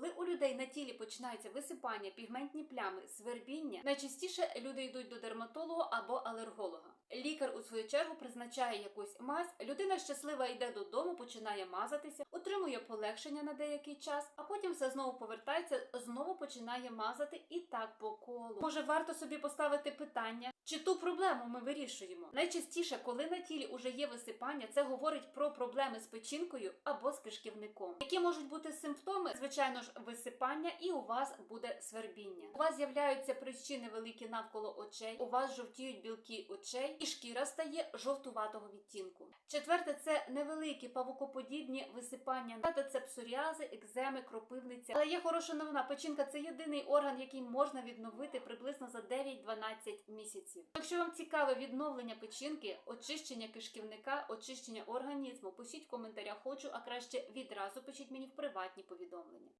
Коли у людей на тілі починаються висипання, пігментні плями, свербіння, найчастіше люди йдуть до дерматолога або алерголога. Лікар у свою чергу призначає якусь мазь. Людина щаслива йде додому, починає мазатися, отримує полегшення на деякий час, а потім все знову повертається, знову починає мазати і так по колу. Може, варто собі поставити питання, чи ту проблему ми вирішуємо? Найчастіше, коли на тілі уже є висипання, це говорить про проблеми з печінкою або з кишківником. Які можуть бути симптоми? Звичайно ж, висипання, і у вас буде свербіння. У вас з'являються прищини великі навколо очей, у вас жовтіють білки очей, і шкіра стає жовтуватого відтінку. Четверте це невеликі павукоподібні висипання. П'яте це псоріази, екземи, кропивниця. Але є хороша новина. Печінка це єдиний орган, який можна відновити приблизно за 9-12 місяців. Якщо вам цікаве відновлення печінки, очищення кишківника, очищення організму, пишіть в коментарях хочу, а краще відразу пишіть мені в приватні повідомлення.